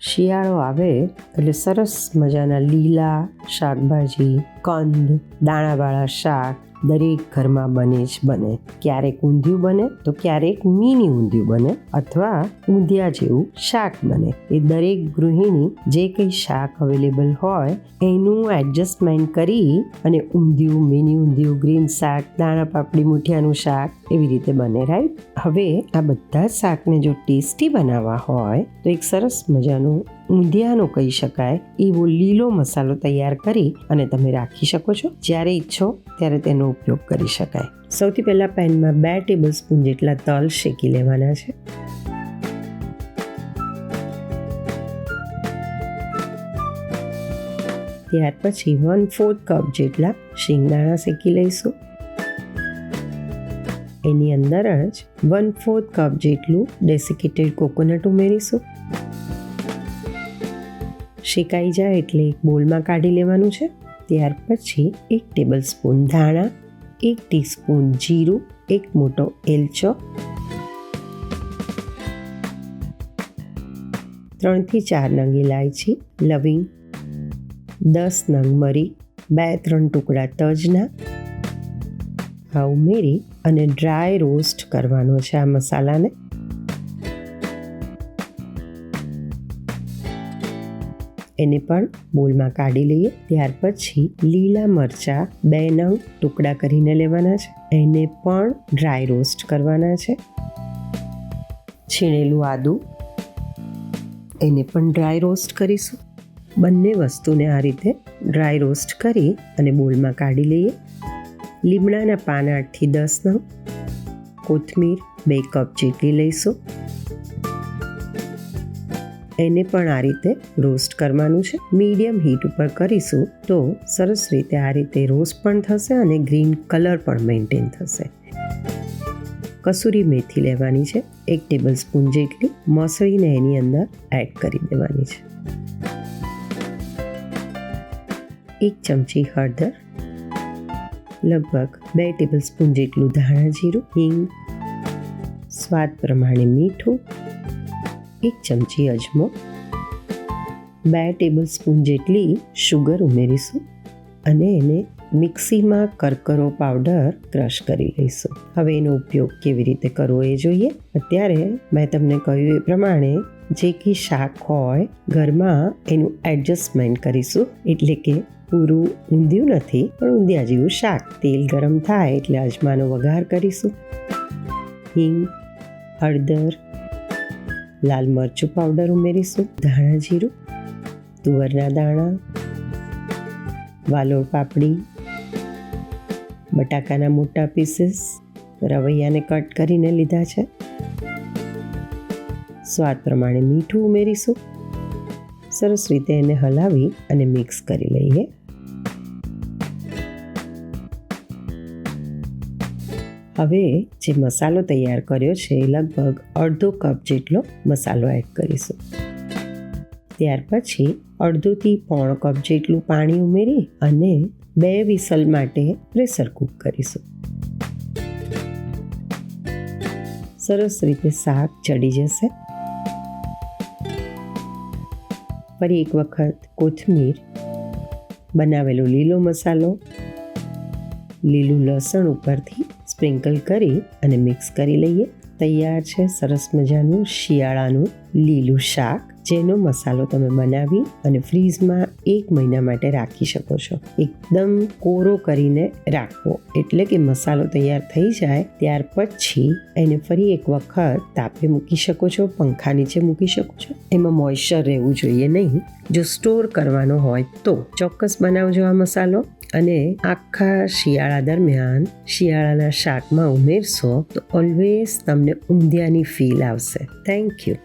શિયાળો આવે એટલે સરસ મજાના લીલા શાકભાજી કંદ દાણાવાળા શાક દરેક ઘરમાં બને જ બને. ક્યારેક ઊંધિયું બને, તો ક્યારેક મીની ઊંધિયું બને અથવા ઊંધિયા જેવું શાક બને. એ દરેક ગૃહિણી જે કંઈ શાક અવેલેબલ હોય, એનું એડજસ્ટમેન્ટ કરી અને ઊંધિયું, મીની ઊંધિયું, ગ્રીન શાક, દાણા પાપડી, મુઠિયાનું શાક એવી રીતે બને રાઈટ હવે આ બધા શાકને જો ટેસ્ટી બનાવવા હોય, તો એક સરસ મજાનું ઊંધિયાનો કહી શકાય, એવો લીલો મસાલો તૈયાર કરી અને તમે રાખી શકો છો. જ્યારે ઈચ્છો ત્યારે તેનો ઉપયોગ કરી શકાય. સૌથી પહેલાં પેનમાં બે ટેબલ સ્પૂન જેટલા તલ શેકી લેવાના છે. ત્યાર પછી વન ફોર્થ કપ જેટલા શિંગદાણા શેકી લઈશું. એની અંદર જ વન ફોર્થ કપ જેટલું ડેસિકેટેડ કોકોનટ ઉમેરીશું. શેકાઈ જાય એટલે એક બોલમાં કાઢી લેવાનું છે. ત્યાર પછી એક ટેબલ સ્પૂન ધાણા, એક ટીસ્પૂન જીરું, એક મોટો એલચો, ત્રણથી ચાર નંગ ઇલાયચી લવિંગ, દસ નંગ મરી, બે ત્રણ ટુકડા તજના આ ઉમેરી અને ડ્રાય રોસ્ટ કરવાનો છે આ મસાલાને. એને પણ બોલમાં કાઢી લઈએ. ત્યાર પછી લીલા મરચાં બે નંગ ટુકડા કરીને લેવાના છે. એને પણ ડ્રાય રોસ્ટ કરવાના છે. છીણેલું આદું એને પણ ડ્રાય રોસ્ટ કરીશું. બંને વસ્તુને આ રીતે ડ્રાય રોસ્ટ કરી અને બોલમાં કાઢી લઈએ. લીમડાના પાન આઠથી દસ નંગ. કોથમીર બે કપ જેટલી લઈશું. એને પણ આ રીતે રોસ્ટ કરવાનું છે. મીડિયમ હીટ ઉપર કરીશું તો સરસ રીતે આ રીતે રોસ્ટ પણ થશે અને ગ્રીન કલર પણ મેન્ટેન થશે. કસૂરી મેથી લેવાની છે. એક ટેબલ સ્પૂન જેટલી મસળીને એની અંદર એડ કરી દેવાની છે. એક ચમચી હળદર, લગભગ બે ટેબલ સ્પૂન જેટલું ધાણા જીરું, હિંગ, સ્વાદ પ્રમાણે મીઠું એક ચમચી અજમો, બે ટેબલ સ્પૂન જેટલી શુગર ઉમેરીશું અને એને મિક્સીમાં કરકરો પાવડર ક્રશ કરી લઈશું. હવે એનો ઉપયોગ કેવી રીતે કરવો એ જોઈએ. અત્યારે મેં તમને કહ્યું એ પ્રમાણે જે કે શાક હોય ઘરમાં એનું એડજસ્ટમેન્ટ કરીશું. એટલે કે પૂરું ઊંધિયું નથી, પણ ઊંધિયા જેવું શાક. તેલ ગરમ થાય એટલે અજમાનો વઘાર કરીશું. હિંગ, હળદર લાલ મરચું પાવડર ઉમેરીશું, ધાણા જીરું, તુવરના દાણા, વાલોળ પાપડી, બટાકાના મોટા પીસીસ રવૈયાને કટ કરીને લીધા છે. સ્વાદ પ્રમાણે મીઠું ઉમેરીશું. સરસ રીતે એને હલાવી અને મિક્સ કરી લઈએ. હવે જે મસાલો તૈયાર કર્યો છે, લગભગ અડધો કપ જેટલો મસાલો એડ કરીશું. ત્યાર પછી અડધોથી પોણો કપ જેટલું પાણી ઉમેરી અને બે વિસલ માટે પ્રેશર કૂક કરીશું. સરસ રીતે શાક ચડી જશે. ફરી એક વખત કોથમીર, બનાવેલો લીલો મસાલો, લીલું લસણ ઉપરથી સ્પ્રિંકલ કરી અને મિક્સ કરી લઈએ. તૈયાર છે સરસ મજાનું શિયાળાનું લીલું શાક, જેનો મસાલો તમે બનાવી અને ફ્રીઝમાં એક મહિના માટે રાખી શકો છો. એકદમ કોરો કરીને રાખવો. એટલે કે મસાલો તૈયાર થઈ જાય, ત્યાર પછી એને ફરી એક વખત તાપે મૂકી શકો છો, પંખા નીચે મૂકી શકો છો. એમાં મોઇશ્ચર રહેવું જોઈએ નહીં. જો સ્ટોર કરવાનો હોય તો ચોક્કસ બનાવજો આ મસાલો. અને આખા શિયાળા દરમિયાન શિયાળાના શાકમાં ઉમેરશો તો ઓલવેઝ તમને ઊંધિયાની ફીલ આવશે. Thank you